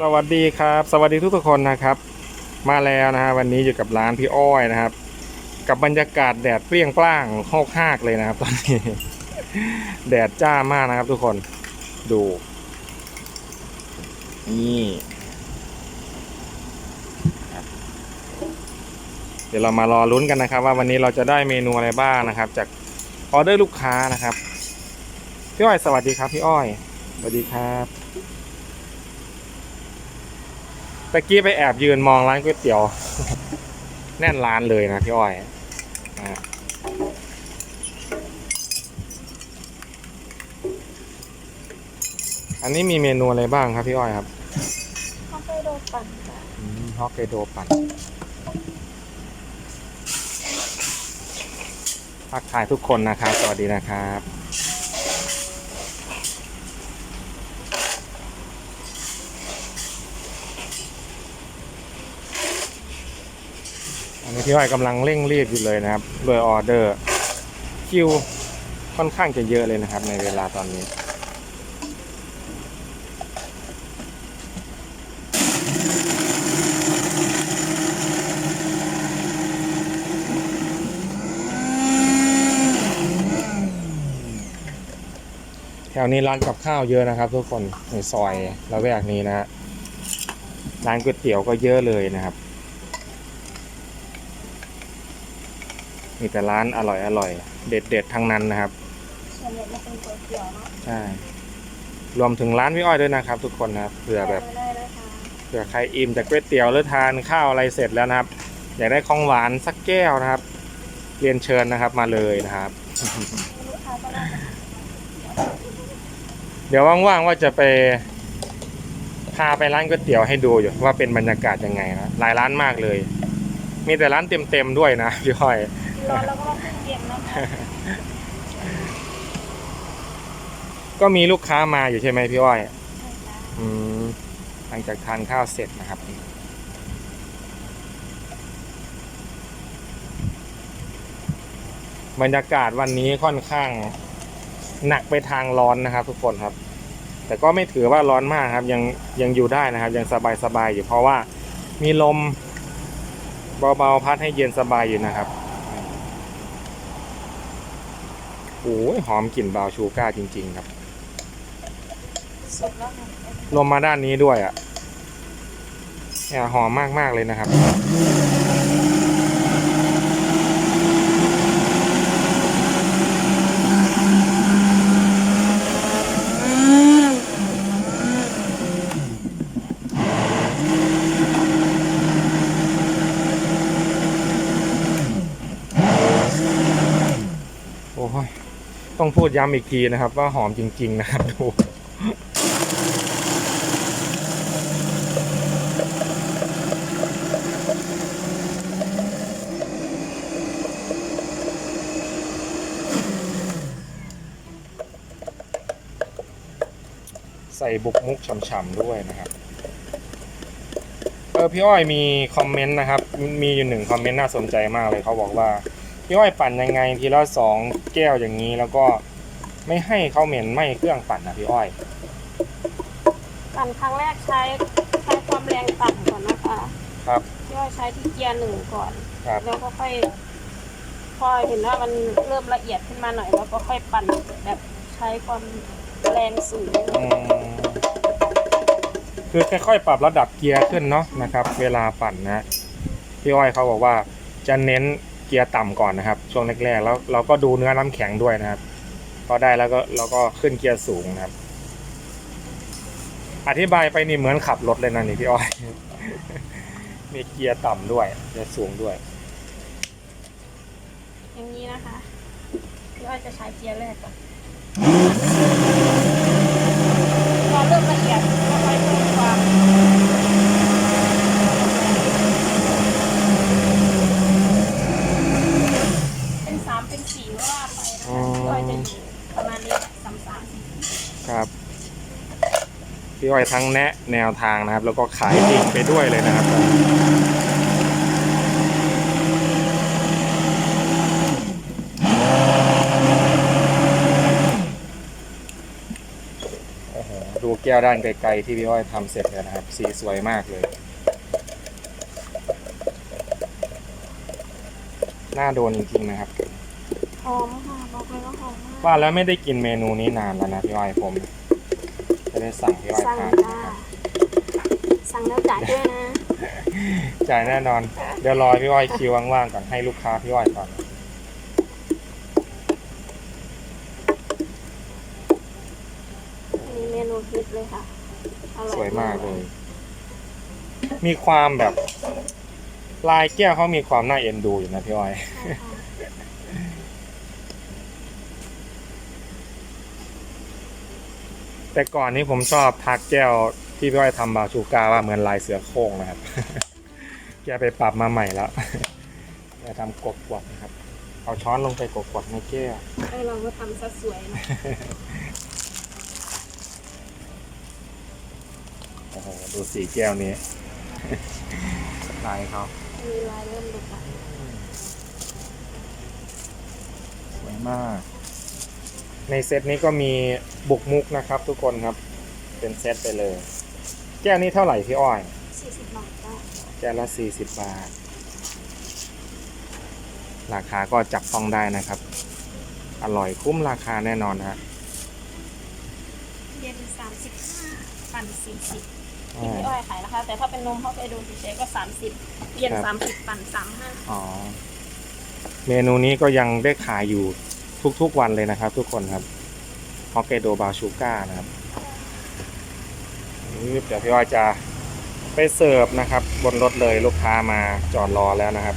สวัสดีครับ สวัสดีทุกทุกคนนะครับ มาแล้วนะฮะวันนี้อยู่กับร้านพี่อ้อยนะครับ กับบรรยากาศแดดเปรี้ยงปร้างโคกหากเลยนะครับตอนนี้ แดดจ้ามากนะครับทุกคนดูนี่เดี๋ยวเรามารอลุ้นกันนะครับ ว่าวันนี้เราจะได้เมนูอะไรบ้างนะครับ จากออเดอร์ลูกค้านะครับพี่อ้อยสวัสดีครับพี่อ้อยสวัสดีครับ ตะกี้ไปแอบยืนมองร้านก๋วยเตี๋ยว แน่นร้านเลยนะพี่อ้อยนะฮะอันนี้มีเมนูอะไรบ้างครับพี่อ้อยครับข้าวไก่โดปั่นจ้ะฮอกไกโดปั่นทักทายทุกคนนะครับ สวัสดีนะครับ นนี้พี่อ้อยกำลังเร่งรีบอยู่เลยนะครับโดยออเดอร์คิวค่อนข้างจะเยอะเลยนะครับ ในเวลาตอนนี้แถวนี้ร้านกับข้าวเยอะนะครับ ทุกคนในซอยละแวกนี้นะฮะร้านก๋วยเตี๋ยวก็เยอะเลยนะครับ มีแต่ร้านอร่อยอร่อยเด็ดเด็ดๆทั้งนั้นนะครับส่วนใหญ่จะเป็นก๋วยเตี๋ยวเนาะใช่รวมถึงร้านพี่อ้อยด้วยนะครับ ทุกคนนะครับเผื่อแบบไม่ได้นะคะเผื่อใครอิ่มจากก๋วยเตี๋ยวหรือทานข้าวอะไรเสร็จแล้วนะครับ อยากได้ของหวานสักแก้วนะครับ เรียนเชิญนะครับมาเลยนะครับ ลูกค้าก็น่าจะเดี๋ยวว่างๆว่าจะไปพาไปร้านก๋วยเตี๋ยวให้ดูอยู่ว่าเป็นบรรยากาศยังไงนะหลายร้านมากเลย มีแต่ร้านเต็มๆด้วยนะพี่อ้อย ร้อนแล้วก็มาขึ้นเย็นนะคะก็มีลูกค้ามาอยู่ใช่ไหมพี่อ้อยใช่จ้ะอืม หลังจากทานข้าวเสร็จนะครับ บรรยากาศวันนี้ค่อนข้างหนักไปทางร้อนนะครับทุกคนครับ แต่ก็ไม่ถือว่าร้อนมากครับ ยังยังอยู่ได้นะครับ ยังสบายสบายๆอยู่เพราะว่ามีลมเบาๆพัดให้เย็นสบายอยู่นะครับ โอ้ยหอมกลิ่นบราวน์ชูก้าจริง ๆ ครับสุกแล้วค่ะลมมาด้านนี้ด้วยอะเนี่ยหอมมากมากๆเลยนะครับ ต้องพูดย้ำอีกทีนะครับ ว่าหอมจริง ๆ นะครับดูใส่บุกมุกฉ่ำๆด้วยนะครับเออพี่อ้อยมีคอมเมนต์นะครับ มีอยู่หนึ่งคอมเมนต์น่าสนใจมากเลยเขาบอกว่า พี่อ้อยปั่นยังไงทีละสองแก้วอย่างนี้แล้วก็ไม่ให้เขาเหม็นไหม้เครื่องปั่นนะพี่อ้อย ปั่นครั้งแรกใช้ใช้ความแรงปั่นก่อนนะคะครับที่ว่าใช้ที่เกียร์หนึ่งก่อน ครับ แล้วก็ค่อยพอเห็นว่ามันเริ่มละเอียดขึ้นมาหน่อยแล้วก็ค่อยปั่นแบบใช้ความแรงสูงอืมคือค่อยๆปรับระดับเกียร์ขึ้นเนาะนะครับ เวลาปั่นนะพี่อ้อยเขาบอกว่าจะเน้นเกียร์ต่ำก่อนนะครับ ช่วงแรกๆแล้วเราก็ดูเนื้อน้ำแข็งด้วยนะครับพอได้แล้วก็เราก็ขึ้นเกียร์สูงนะครับ อธิบายไปนี่เหมือนขับรถเลยนะนี่พี่อ้อย มีเกียร์ต่ำด้วยเกียร์สูงด้วย อย่างนี้นะคะพี่อ้อยจะใช้เกียร์แรกก่อนพอเริ่มละเอียดก็ค่อยเพิ่มความเป็นสามเป็นสี่ก็ว่าไปนะ อ๋อ คะพี่อ้อยจะอยู่ประมาณนี้สามสามสี่ ครับ พี่อ้อยทั้งแนะแนวทางนะครับ แล้วก็ขายจริงไปด้วยเลยนะครับโอ้โหดูแก้วด้านไกลๆที่พี่อ้อยทำเสร็จแล้วนะครับ สีสวยมากเลย น่าโดนจริงๆนะครับหอมค่ะบอกเลยว่าหอมมากว่าแล้วไม่ได้กินเมนูนี้นานแล้วนะพี่อ้อยผมจะ ได้สั่งพี่อ้อยสั่งทานจ้านะครับสั่งแล้วจ่ายด้วยนะ จ่ายแน่นอน เดี๋ยวรอพี่อ้อยคิวว่างๆก่อนให้ลูกค้าพี่อ้อยก่อน อันนี้เมนูฮิตเลยค่ะอร่อสวยมากเลย มีความแบบ ลายแก้วเขามีความน่าเอ็นดูอยู่นะพี่อ้อย ใช่ค่ะ แต่ก่อนนี้ผมชอบทักแก้วที่พี่อ้อยทำบาชูกาว่าเหมือนลายเสือโคร่งนะครับ แกไปปรับมาใหม่แล้วแกทำกบกวดนะครับ เอาช้อนลงไปกบกวดในแก้วให้เราก็ทำซะสวยเนอะโอ้โหดูสีแก้วนี้ลายเขามีลายเริ่มหลุดละสวยมาก ในเซตนี้ก็มีบุกมุกนะครับ ทุกคนครับ เป็นเซตไปเลย แก้วนี้เท่าไหร่พี่อ้อยสี่สิบบาทจ้าแก้วละ40 บาท ราคาก็จับต้องได้นะครับ อร่อยคุ้มราคาแน่นอนฮะเย็นสามสิบห้าปั่นสี่สิบอ่าที่พี่อ้อยขายนะคะ แต่ถ้าเป็นนมเขาไปดูเฉยๆก็สามสิบเย็นครับสามสิบปั่นสามห้าอ๋อ เมนูนี้ก็ยังได้ขายอยู่ ทุกๆวันเลยนะครับ ทุกคนครับฮอกไกโดบาชูก้านะครับเดี๋ยวพี่อ้อยจะไปเสิร์ฟนะครับ บนรถเลยลูกค้ามาจอดรอแล้วนะครับ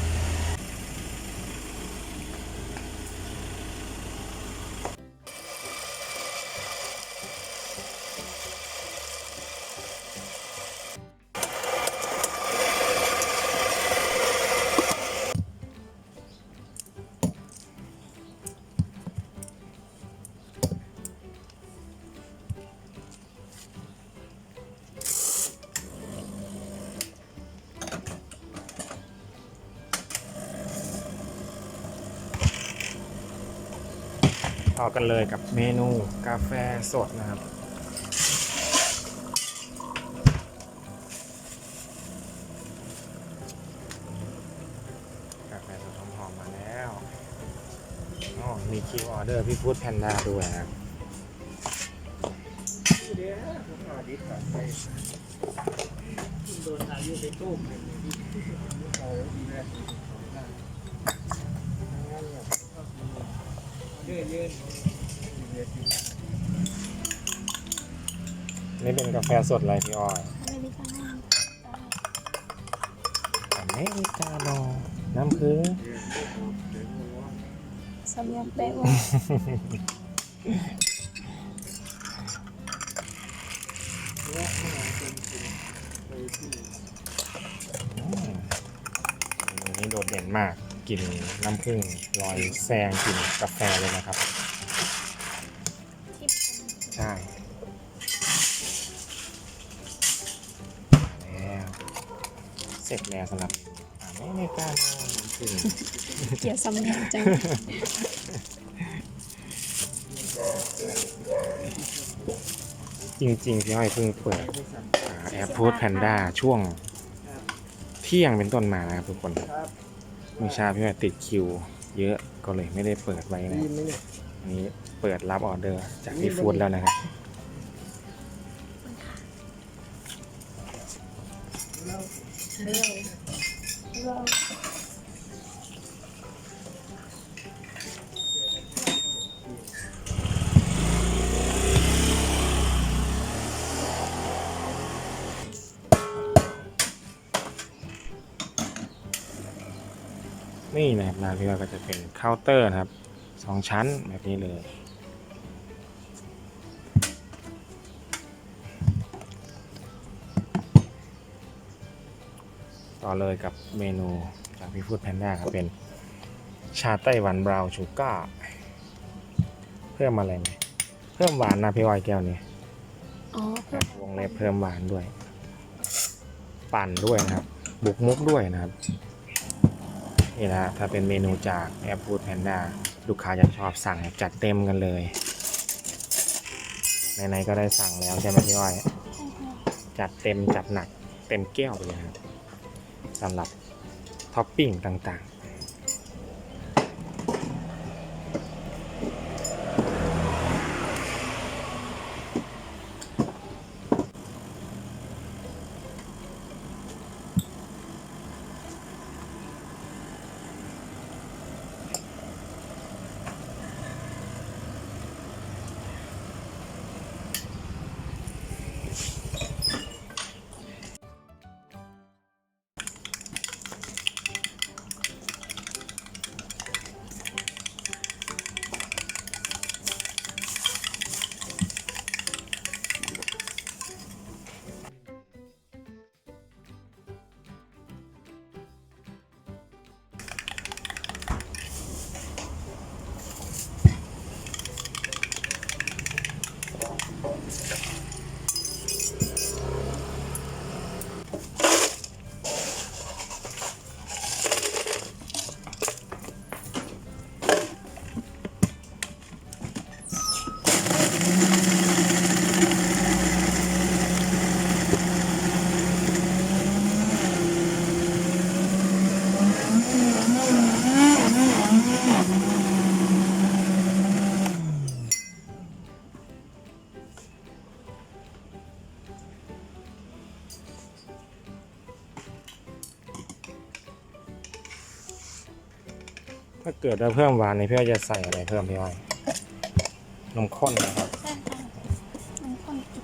อกันเลยกับเมนูกาแฟสดนะครับ กาแฟสดหอมๆมาแล้วอ๋อมีคิวออเดอร์พี่พูดแพนด้าด้วยครับโดนอายุไปตุ้มเอาดีเลย แฟสดอะไรพี่อ้อยอเมริกาโน่จ้าอเมริกาโน่น้ำผึ้งสำเนียงเป๊ะเว่าอืมอันนี้โดดเด่นมากกลิ่นน้ำผึ้งลอยแซงกลิ่นกาแฟเลยนะครับ ร็จแล้วสำหรับอเมริกาโน่น้ำผึ้งเกียรติสำเนียงจังจริงๆพี่อ้อยเพิ่งเปิดแอปพูดแพนด้าช่วงเที่ยงเป็นต้นมานะครับทุกคนครับเมื่อเช้าพี่อ้อยติดคิว เยอะก็เลยไม่ได้เปิดไว้นะ ยินไหมเนี่ย อันนี้เปิดรับออเดอร์จากพี่ฟู้ดแล้วนะครับ นี่นะครับร้านพี่อ้อยก็จะเป็นเคาน์เตอร์นะครับสองชั้นแบบนี้เลย ต่อเลยกับเมนูจากพี่ฟูดแพนด้าครับเป็นชาไต้หวันบราวน์ชูก้าร์เพิ่มอะไรไหมเพิ่มหวานนะพี่อ้อยแก้วนี้อ๋อเพิ่มวงเล็บเพิ่มหวานด้วย ปั่นด้วยนะครับ บุกมุกด้วยนะครับนี่นะฮะถ้าเป็นเมนูจากแอป o ูดแพนด้าลูกค้าจะชอบสั่งจัดเต็มกันเลยไหนๆก็ได้สั่งแล้วใช่ไหมพี่อ้อยจัดเต็มจัดหนักเต็มแก้วไปเลยครับ สำหรับท็อปปิ้งต่างๆ เกิดเราเพิ่มหวานนี่พี่อ้อยจะใส่อะไรเพิ่มพี่อ้อยนมข้นนะครับใช่ค่ะมันค่อนจุด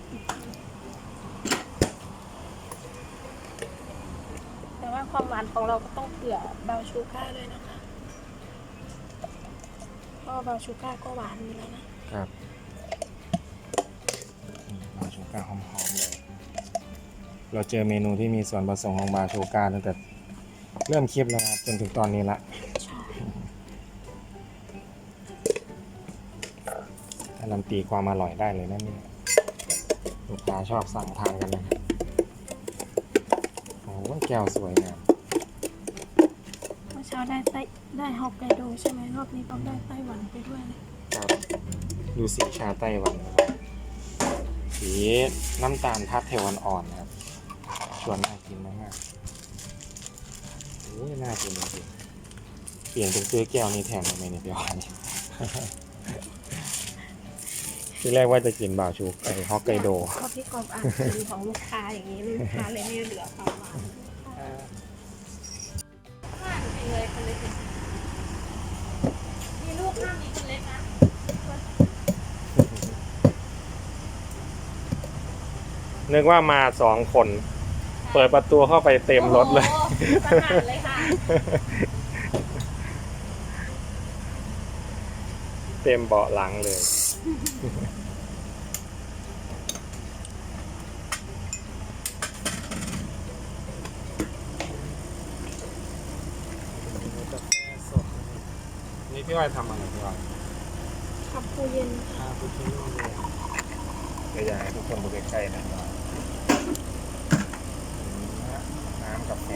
แต่ว่าความหวานของเราก็ต้องเผื่อบราวน์ชูก้าด้วยนะคะเพราะว่าบราวน์ชูก้าก็หวานอยู่แล้วนะครับบาชูการ์หอมๆเลยเราเจอเมนูที่มีส่วนผสมของบาชูการ์ตั้งแต่เริ่มคลิปแล้วครับจนถึงตอนนี้ละ นตีความอร่อยได้เลยนะเนี่ยลูกค้าชอบสั่งทานกันนะครับโอ้โหแก้วสวยงามเมื่อเช้าได้ไต้ได้ฮอกไกโดใช่ไหมรอบนี้ต้องได้ไต้หวันไปด้วยเลยครับดูสีชาไต้หวันนะครับสีน้ำตาลทับเทวันอ่อนนะครับ ชวนน่ากินมากๆโอ้ยน่ากินจริงๆเปลี่ยนเป็นซื้อแก้วนี้แทนได้ไหมเนี่ยพี่อ้อย ที่แรกว่าจะกินบราวน์ชูไอฮอกไกโดก็พี่กอบอ่านกินของลูกค้าอย่างนี้ลูกค้าเลยไม่เหลือความหวานห้าจริงเลยคนเล็กมีลูกห้ามีคนเล็กนะนึกว่ามาสองคน เปิดประตูเข้าไปเต็มรถเลยโอ้โหสนั่นเลยค่ะเต็มเบาะหลังเลย นี่พี่อ้อยทำอะไรพี่อ้อยขับปูเย็นคาปูชิโน่เลยเดี๋ยวอยากให้ทุกคนดูใกล้ๆนะพี่อ้อยน้ำกาแฟ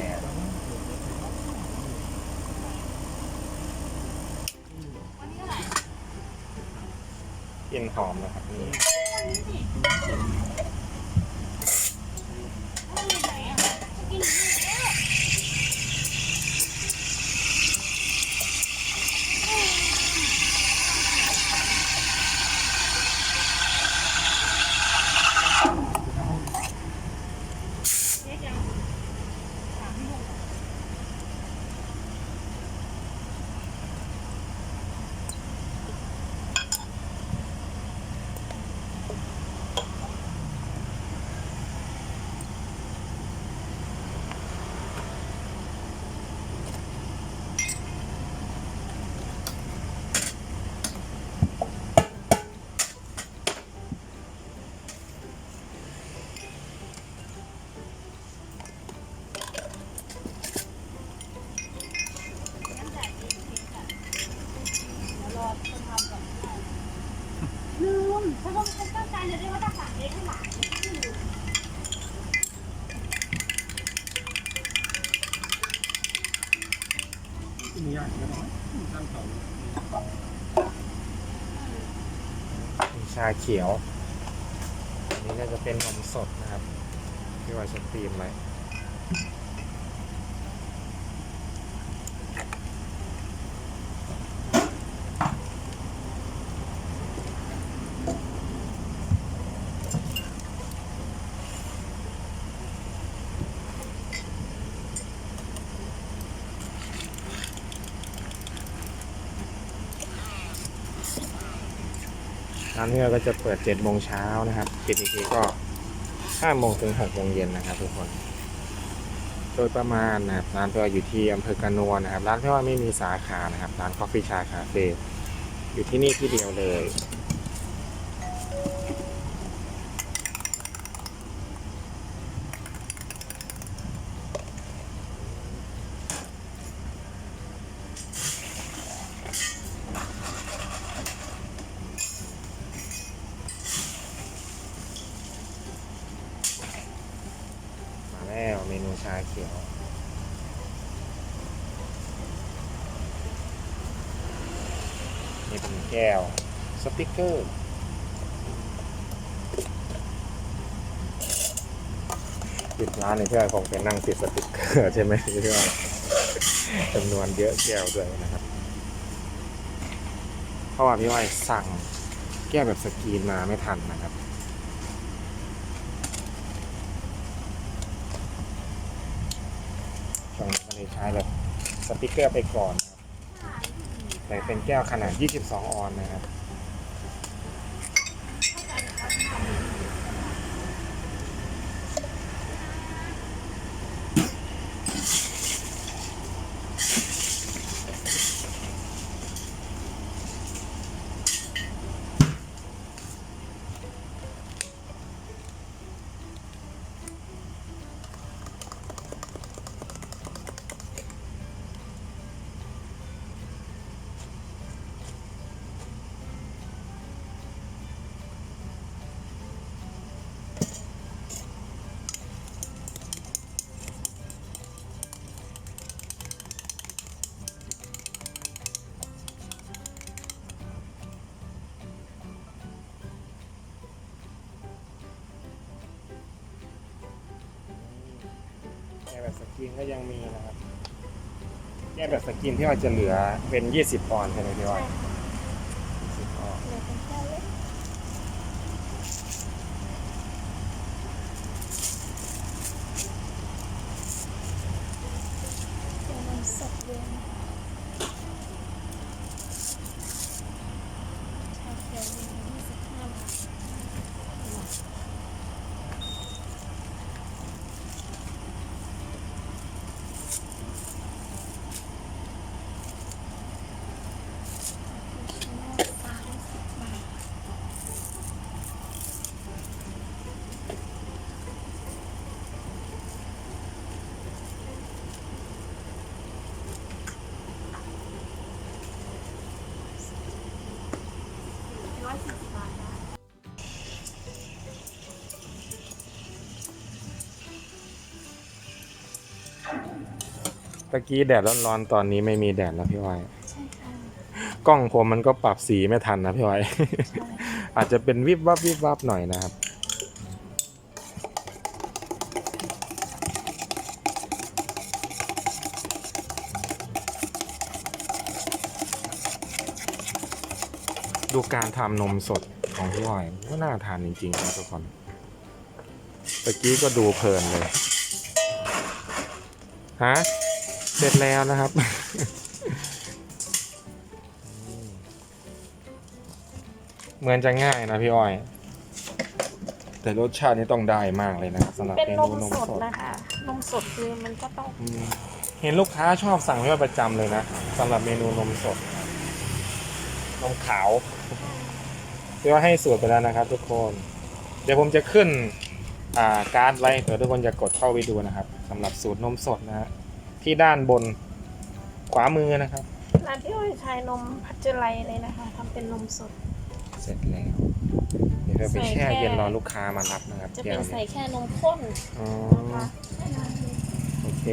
กลิ่นหอมนะครับนี่าเขียว อันนี้ก็จะเป็นนมสดนะครับ ที่ว่าจะตีมไว้ ร้านเนื้อก็จะเปิด7โมงเช้านะครับปิดอีกทีก็5โมงถึง6โมงเย็นนะครับทุกคน โดยประมาณนะครับร้านพี่ว่าอยู่ที่อำเภอกระนวนนะครับ ร้านพี่ว่าไม่มีสาขานะครับ ร้านกาแฟชาคาเฟ่อยู่ที่นี่ที่เดียวเลย มาแล้วเมนูชาเขียว นี่เป็นแก้ว ส ติกเกอร์ ปิดร้านในเพื่อคงเป็นนั่งติดสติกเกอร์ใช่ไหมพี่ว่าจำนวนเยอะแก้วด้วยนะครับ เพราะว่าพี่ว่าสั่งแก้วแบบสกรีนมาไม่ทันนะครับช่วงนี้ก็เลยใช้แบบสติกเกอร์ไปก่อนนะครับแต่เป็นแก้วขนาด 22 ออนซ์นะครับ ก้วแบบสกรีนก็ยังมีนะครับแก้วแบบสกรีนที่ว่าจะเหลือเป็น 20ออนซ์ใช่ไหมพี่ว่าใช่ค่ะ20ออนซ์เหลือเป็นแค่เล็ก ตะกี้แดดร้อนๆตอนนี้ไม่มีแดดแล้วพี่วายใช่ค่ะกล้องผมมันก็ปรับสีไม่ทันนะพี่วายใช่อาจจะเป็นวิบวับวิบวับหน่อยนะครับ ดูการทำนมสดของพี่วายก็น่าทานจริงๆนะทุกคนตะกี้ก็ดูเพลินเลยฮะ เสร็จแล้วนะครับ เหมือนจะง่ายนะพี่อ้อย แต่รสชาตินี่ต้องได้มากเลยนะครับสำหรับเป็นเมนนูมนมสดสดนะคะ นมสดคือมันก็ต้องอืมเห็นลูกค้าชอบสั่งไม่ว่าประจำเลยนะสำหรับเมนูนมสด นมขาวที่ว่าให้สูตรไปแล้วนะครับ ทุกคน เดี๋ยวผมจะขึ้น อ่าการ์ดไว้เผื่อทุกคนจะกดเข้าไปดูนะครับสำหรับสูตรนมสดนะฮะ ที่ด้านบนขวามือนะครับ ร้านที่อ้อยใช้นมพัชเจอร์ไลเลยนะคะทำเป็นนมสด เสร็จแล้วเดี๋ยวเราไปแช่เย็นรอลูกค้ามารับนะครับจะแก้เป็นวใส่นี้แค่นมข้นอ๋อนะคะโอเค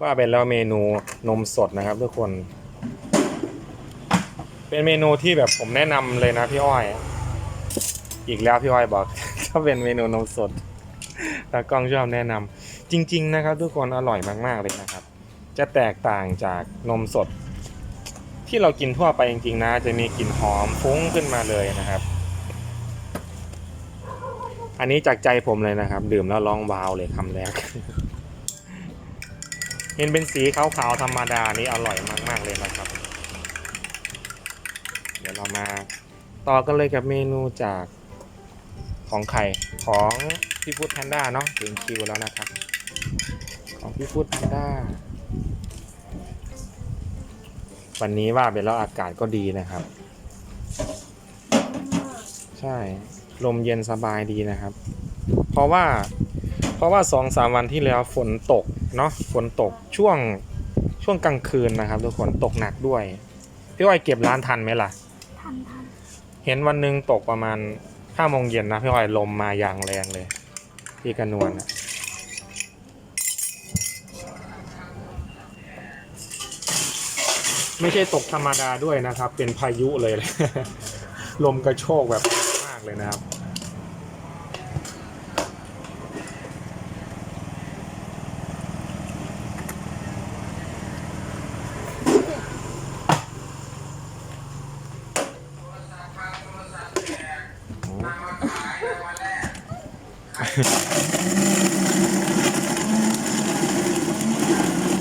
ว่าเป็นแล้วเมนูนมสดนะครับทุกคน เป็นเมนูที่แบบผมแนะนำเลยนะพี่อ้อย อีกแล้วพี่อ้อยบอก ก็เป็นเมนูนมสดตากล้องชอบแนะนำจริง ๆ นะครับ ทุกคนอร่อยมากๆเลยนะครับ จะแตกต่างจากนมสด ที่เรากินทั่วไปจริง ๆ นะ จะมีกลิ่นหอมฟุ้งขึ้นมาเลยนะครับ อันนี้จากใจผมเลยนะครับ ดื่มแล้วร้องว้าวเลยคำแรกเห็นเป็นสีขาวๆธรรมดานี่อร่อยมาก ๆ เลยนะครับ เดี๋ยวเรามาต่อกันเลยกับเมนูจาก ของไข่ของพี่ฟูดแพนด้าเนาะถึงคิวแล้วนะครับ ของพี่ฟูดแพนด้าวันนี้ว่าไปแล้วอากาศก็ดีนะครับ ใช่ลมเย็นสบายดีนะครับ เพราะว่าเพราะว่าสองสามวันที่แล้วฝนตกเนาะฝนตกช่วงช่วงกลางคืนนะครับทุกคนตกหนักด้วยพี่อ้อยเก็บร้านทันไหมล่ะ ทันทันเห็นวันหนึงตกประมาณ ห้าโมงเย็นนะพี่อ้อยลมมาอย่างแรงเลยที่กระนวลนะไม่ใช่ตกธรรมดาด้วยนะครับ เป็นพายุเลยลมกระโชกแบบมากเลยนะครับ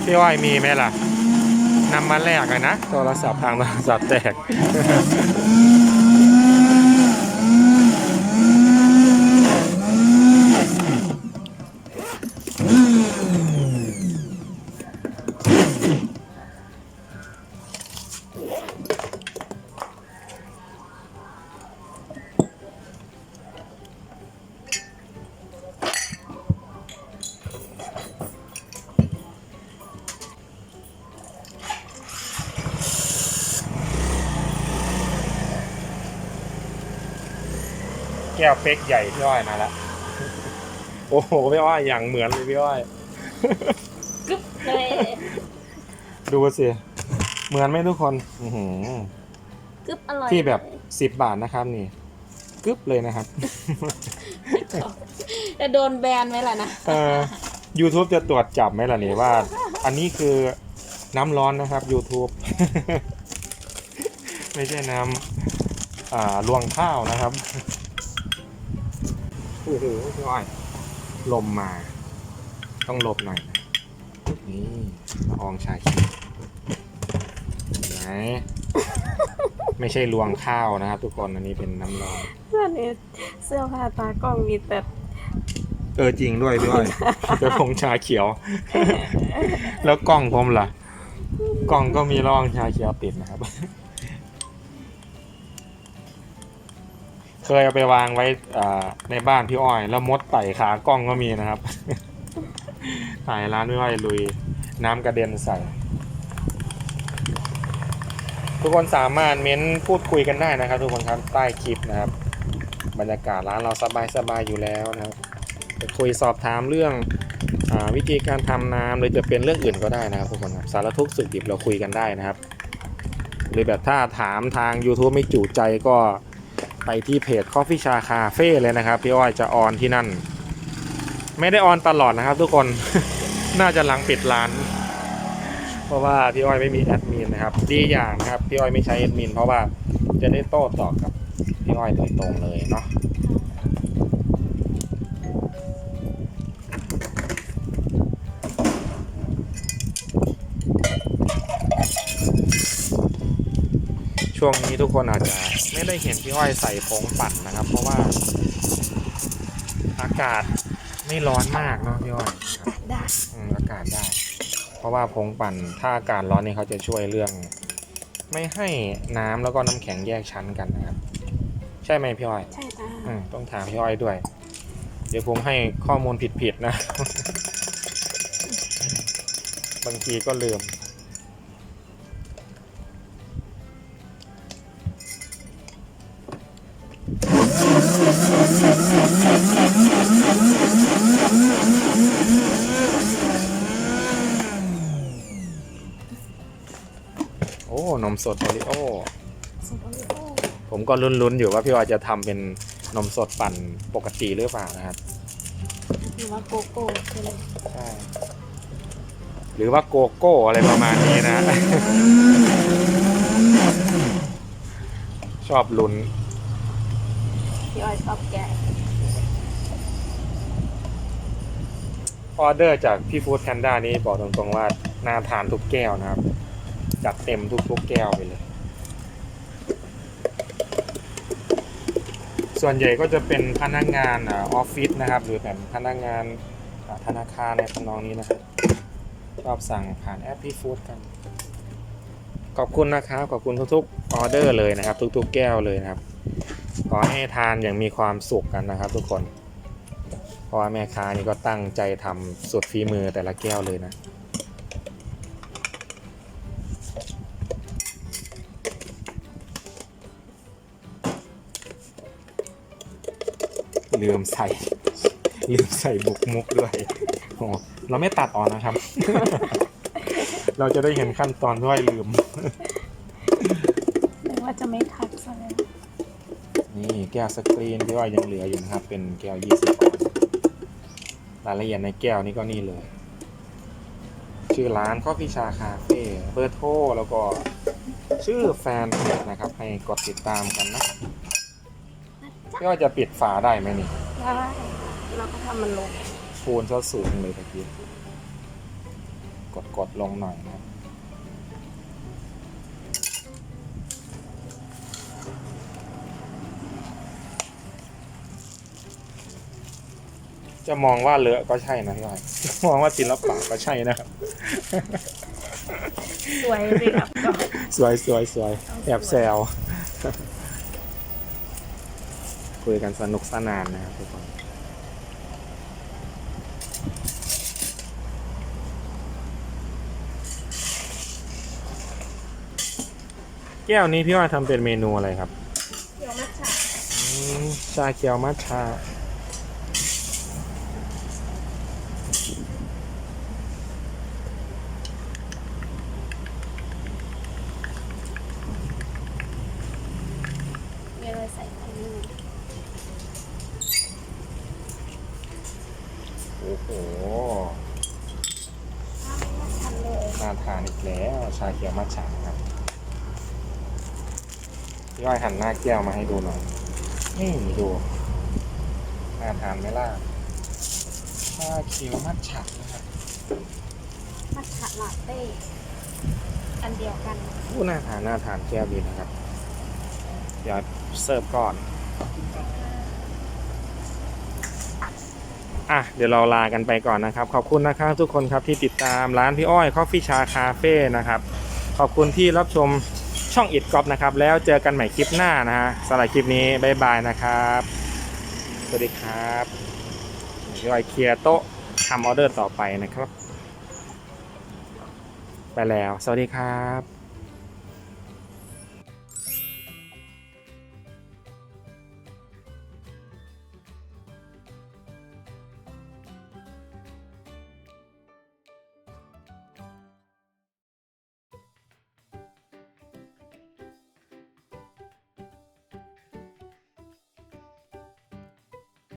พี่อ้อยมีไหมล่ะนำมาแลกเลยนะ โทรศัพท์ทางโทรศัพท์แตก เป๊กใหญ่พี่อ้อยมาแล้ว โอ้โหพี่อ้อยอย่างเหมือนเลยพี่อ้อย กึ๊บเลยดูสิ เหมือนไหมทุกคนอื้อหือกึ๊บอร่อยที่แบบสิบบาทนะครับนี่กึ๊บเลยนะครับ จะโดนแบนไหมล่ะนะ เอ่อ YouTube จะตรวจจับไหมล่ะนี่ว่า อันนี้คือน้ำร้อนนะครับ YouTube ไม่ใช่น้ำอ่าลวงข้าวนะครับ โอ้โหพี่อ้อยลมมา ต้องหลบหน่อยนะ นี่ละอองชาเขียวเห็นไหมไม่ใช่ลวงข้าวนะครับ ทุกคนอันนี้เป็นน้ำร้อนเสื้อนี้เสื้อผ้าตากล้องมีแต่เออจริงด้วยพี่อ้อยเป็นผงชาเขียว แล้วกล้องผมล่ะ กล้องก็มีร่องชาเขียวติดนะครับ เคยเอาไปวางไว้ในบ้านพี่อ้อย แล้วมดไต่ขากล้องก็มีนะครับ ถ่ายร้านพี่อ้อยลุย น้ำกระเด็นใส่ ทุกคนสามารถเม้นพูดคุยกันได้นะครับ ทุกคนครับใต้คลิปนะครับ บรรยากาศร้านเราสบายๆอยู่แล้วนะครับจะคุยสอบถามเรื่องอวิธีการทำน้ำหรือจะเป็นเรื่องอื่นก็ได้นะครับทุกคนครับสารทุกข์สุขดิบเราคุยกันได้นะครับ หรือแบบถ้าถามทาง YouTube ไม่จุใจก็ ไปที่เพจ Coffee Cha Cafe เลยนะครับ พี่อ้อยจะออนที่นั่น ไม่ได้ออนตลอดนะครับทุกคน น่าจะหลังปิดร้าน เพราะว่าพี่อ้อยไม่มีแอดมินนะครับ ดีอย่างนะครับ พี่อ้อยไม่ใช้แอดมินเพราะว่าจะได้โต้ตอบกับพี่อ้อยโดยตรงเลยเนาะ ช่วงนี้ทุกคนอาจจะไม่ได้เห็นพี่อ้อยใส่ผงปั่นนะครับ เพราะว่า อากาศไม่ร้อนมากเนาะพี่อ้อยครับได้อืมอากาศได้ เพราะว่าผงปั่นถ้าอากาศร้อนนี่เขาจะช่วยเรื่อง ไม่ให้น้ำแล้วก็น้ำแข็งแยกชั้นกันนะครับ ใช่ไหมพี่อ้อย ใช่จ้าอืมต้องถามพี่อ้อยด้วย เดี๋ยวผมให้ข้อมูลผิดๆนะ บางทีก็ลืม มสดโอริโอสมโอริโอผมก็ลุ้นๆอยู่ว่าพี่ออยจะทำเป็นนมสดปั่นปกติหรือเปล่านะครับ หรือว่าโกโก้ใช่ไหมใช่หรือว่าโกโก้อะไรประมาณนี้นะ ชอบลุ้นพี่อ้อยชอบแกะออเดอร์จากพี่ฟู้ดแพนด้านี้บอกตรงๆว่าน่าทานทุกแก้วนะครับ จัดเต็มทุกๆแก้วไปเลย ส่วนใหญ่ก็จะเป็นพนักงานออฟฟิศนะครับ หรือแบบพนักงานธนาคารในทำนองนี้นะครับชอบสั่งผ่านแอปพี่ฟู้ดกัน ขอบคุณนะครับ ขอบคุณทุกๆออเดอร์เลยนะครับ ทุกๆแก้วเลยนะครับ ขอให้ทานอย่างมีความสุขกันนะครับ ทุกคน เพราะว่าแม่ค้านี่ก็ตั้งใจทำสุดฝีมือแต่ละแก้วเลยนะ ลืมใส่ ลืมใส่บุกมุกด้วยโอ้เราไม่ตัดออกนะครับ เราจะได้เห็นขั้นตอนด้วยลืมหรือว่าจะไม่ทักซะแล้ว นี่แก้วสกรีนพี่ว่ายังเหลืออยู่นะครับ เป็นแก้ว20ออนซ์รายละเอียดในแก้วนี่ก็นี่เลย ชื่อร้านก็พิชาคาเฟ่เบอร์โทรแล้วก็ชื่อแฟนเพจนะครับ ให้กดติดตามกันนะ พี่ว่าจะปิดฝาได้ไหมนี่ได้เราก็ทำมันลงปูนซะสูงเลยตะกี้กดกดลงหน่อยนะครับจะมองว่าเลอะก็ใช่นะพี่อ้อยมองว่าศิลปะก็ใช่นะครับ สวยเลยครับก็สวยสวยสวยแอบแซว คุยกันสนุกสนานนะครับทุกคนแก้วนี้พี่ว่าทำเป็นเมนูอะไรครับเดี๋ยวมัทฉะอืมชาเขียวมัทฉะ มีอะไรใส่ไหมนี่ โอ้โห ทันเลย น่าทานอีกแล้ว ชาเขียวมัทฉะครับ พี่อ้อยหันหน้าแก้วมาให้ดูหน่อย นี่ดูน่าทานไหมล่ะชาเขียวมัทฉะนะครับมัทฉะลาเต้อันเดียวกันผู้น่าทานน่าทานแก้วดีนะครับ เดี๋ยวเสิร์ฟก่อน อะ เดี๋ยวเราลากันไปก่อนนะครับ ขอบคุณนะครับทุกคนครับที่ติดตามร้านพี่อ้อยคอฟฟี่ชาคาเฟ่นะครับ ขอบคุณที่รับชม ช่องอิดกอบนะครับ แล้วเจอกันใหม่คลิปหน้านะฮะสำหรับคลิปนี้บ๊ายบายนะครับ สวัสดีครับพี่อ้อยเคลียร์โต๊ะทำออเดอร์ต่อไปนะครับ ไปแล้ว สวัสดีครับ